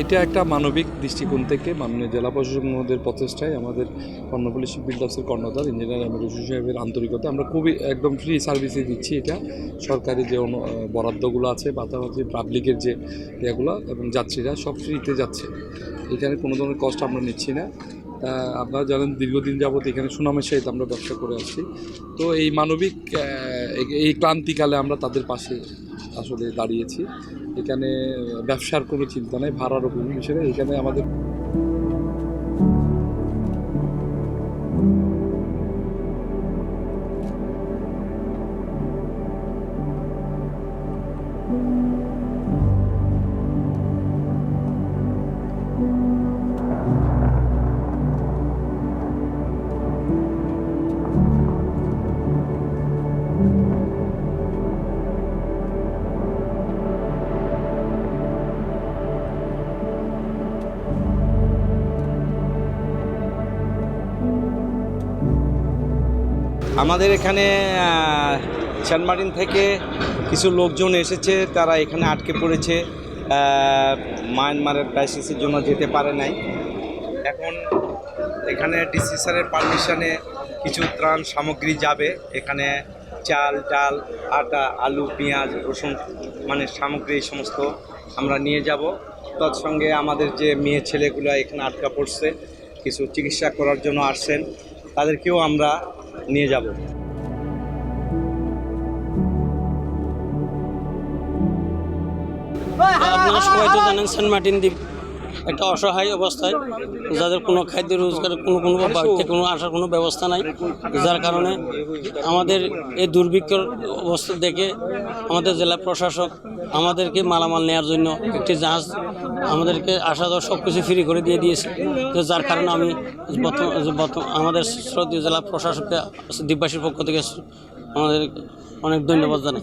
এটা একটা মানবিক দৃষ্টিকোণ থেকে মাননীয় জেলা প্রশাসক মহোদয়ের প্রচেষ্টায় আমাদের কর্ণপল্লী বিল্ডার্সের কর্ণধার, ইঞ্জিনিয়ার আমির হোসেন সাহেবের আন্তরিকতা। আমরা খুবই একদম ফ্রি সার্ভিসে দিচ্ছি এটা। সরকারি যে বরাদ্দগুলো আছে, পাশাপাশি পাবলিকের যে ইয়েগুলো এবং যাত্রীরা সব ফ্রিতে যাচ্ছে। এখানে কোনো ধরনের কষ্ট আমরা নিচ্ছি না। আপনারা জানেন দীর্ঘদিন যাবৎ এখানে সুনামের সাহিত আমরা ব্যবসা করে আসছি। তো এই মানবিক এই- ক্লান্তিকালে আমরা তাদের পাশে আসলে দাঁড়িয়েছি। এখানে ব্যবসার কোনো চিন্তা নেই ভাড়ারও কোনো হিসেবে এখানে আমাদের আমাদের এখানে সেন্ট মার্টিন থেকে কিছু লোকজন এসেছে, তারা এখানে আটকে পড়েছে। মায়ানমারের ক্রাইসিসের জন্য যেতে পারে নাই। এখন এখানে ডিসি স্যারের পারমিশনে কিছু ত্রাণ সামগ্রী যাবে। এখানে চাল, ডাল, আটা, আলু, পেঁয়াজ, রসুন মানে সামগ্রী এই সমস্ত আমরা নিয়ে যাব। তৎসঙ্গে আমাদের যে মেয়ে ছেলেগুলো এখানে আটকা পড়ছে, কিছু চিকিৎসা করার জন্য আসছেন। তাদেরকেও আমরা নিয়ে যাব আপনারা সবাই তো জানেন সেন্ট মার্টিন দ্বীপ একটা অসহায় অবস্থায় যাদের কোনো খাদ্য রোজগার কোনো কোনো বাড়িতে কোনো আসার কোনো ব্যবস্থা নাই, যার কারণে আমাদের এই দুর্ভিক্ষর অবস্থা দেখে আমাদের জেলা প্রশাসক আমাদেরকে মালামাল নেওয়ার জন্য একটি জাহাজ আমাদেরকে আসা যাওয়া সব কিছু ফ্রি করে দিয়ে দিয়েছে। তো যার কারণে আমি আমাদের শ্রদ্ধীয় জেলা প্রশাসককে দ্বীপবাসীর পক্ষ থেকে আমাদের অনেক ধন্যবাদ জানাই।